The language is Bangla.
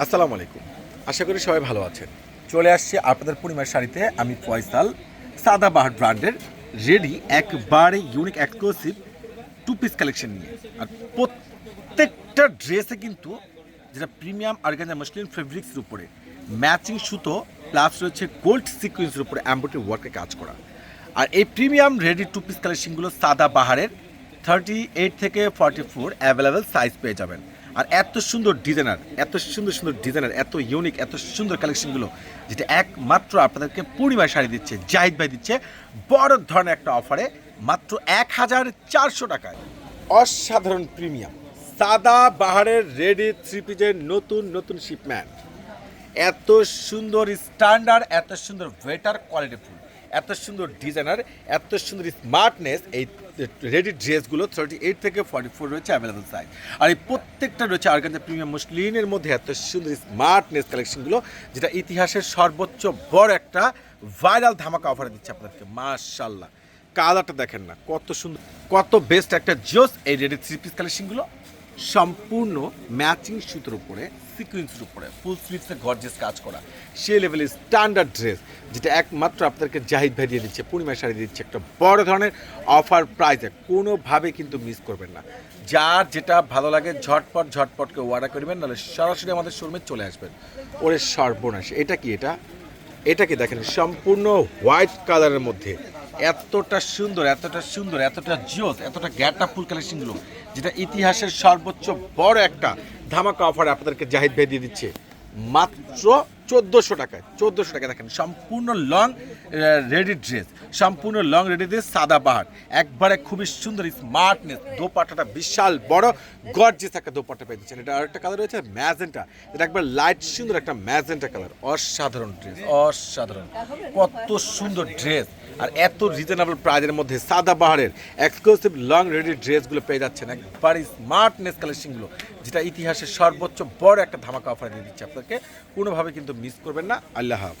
আসসালামু আলাইকুম। আশা করি সবাই ভালো আছেন। চলে আসছি আপনাদের পূর্ণিমার শাড়িতে আমি ফয়সাল সাদাবাহার ব্র্যান্ডের রেডি, একবারে unique exclusive two piece collection নিয়ে। আর প্রত্যেকটা ড্রেসে কিন্তু যেটা প্রিমিয়াম আর্গানজা মসলিন ফেব্রিক্সের উপরে ম্যাচিং সুতো প্লাস রয়েছে গোল্ড সিকুয়েন্সের উপরে অ্যাম্বোটারি ওয়ার্কে কাজ করা। আর এই প্রিমিয়াম রেডি টু পিস কালেকশনগুলো সাদা বাহারের থার্টি এইট থেকে ফর্টি ফোর অ্যাভেলেবেল সাইজ পেয়ে যাবেন। আর এত সুন্দর ডিজাইনার, এত সুন্দর সুন্দর ডিজাইনার, এত ইউনিক এত সুন্দর কালেকশনগুলো যেটা একমাত্র আপনাদেরকে পূর্ণিমায় শাড়ি দিচ্ছে, জাহিদ ভাই দিচ্ছে, বড় ধরনের একটা অফারে মাত্র এক হাজার চারশো টাকায়। অসাধারণ প্রিমিয়াম সাদা বাহারের রেডি থ্রি পিজের নতুন নতুন শিপম্যান্ট এত সুন্দর স্ট্যান্ডার্ড এত সুন্দর ওয়েটার কোয়ালিটি ফুল। এত সুন্দর ডিজাইনার, এত সুন্দর স্মার্টনেস এই রেডি ড্রেসগুলো থার্টি এইট থেকে ফর্টি ফোর রয়েছে অ্যাভেলেবেল সাইজ আর এই প্রত্যেকটা রয়েছে আর্গানজা প্রিমিয়াম মুসলিনের মধ্যে এত সুন্দর স্মার্টনেস কালেকশনগুলো যেটা ইতিহাসের সর্বোচ্চ বড় একটা ভাইরাল ধামাকা অফারে দিচ্ছে আপনাদেরকে। মাশাল্লাহ কালারটা দেখেন না, কত সুন্দর, কত বেস্ট একটা জোস এই রেডি থ্রি পিস কালেকশনগুলো সম্পূর্ণ ম্যাচিং সুতোর উপরে সিকুয়েন্সের উপরে ফুল স্লিভসে গর্জেস কাজ করা। সেই লেভেলের স্ট্যান্ডার্ড ড্রেস যেটা একমাত্র আপনাদেরকে জাহিদ ভাই দিয়ে দিচ্ছে পূর্ণিমা শাড়ি দিচ্ছে, একটা বড় ধরনের অফার প্রাইসে কোনোভাবে কিন্তু মিস করবেন না। যার যেটা ভালো লাগে, ঝটপট ঝটপটকে অর্ডার করবেন নাহলে সরাসরি আমাদের শোরুমে চলে আসবেন। ওরে সর্বনাশ, এটা কি এটা? এটা কি দেখেন, সম্পূর্ণ হোয়াইট কালারের মধ্যে। এতটা সুন্দর এতটা সুন্দর, এতটা জিওস এতটা গ্যাটা ফুল কালেকশনগুলো যেটা ইতিহাসের সর্বোচ্চ বড় একটা ধামাকা অফারে আপনাদেরকে জাহিদ ভাই দিয়ে দিচ্ছে। মাত্র চোদ্দোশো টাকায়, চোদ্দোশো টাকা দেখেন, সম্পূর্ণ লং রেডি ড্রেস সম্পূর্ণ লং রেডি ড্রেস সাদা বাহার একবারে খুবই সুন্দর স্মার্টনেস দোপাট্টাটা বিশাল বড় গর্জিয়াস একটা দোপাট্টা পেয়ে দিচ্ছেন এটা আরেকটা কালার রয়েছে ম্যাজেন্টা এটা একবার লাইট সুন্দর একটা ম্যাজেন্টা কালার অসাধারণ ড্রেস অসাধারণ। কত সুন্দর ড্রেস আর এত রিজনেবল প্রাইজের মধ্যে সাদা বাহারের এক্সক্লুসিভ লং রেডি ড্রেসগুলো পেয়ে যাচ্ছেন একবার স্মার্টনেস কালেকশনগুলো যেটা ইতিহাসের সর্বোচ্চ বড় একটা ধামাকা অফার দিয়ে দিচ্ছে আপনাকে। কোনোভাবে কিন্তু মিস করবেন না। আল্লাহ হাফেজ।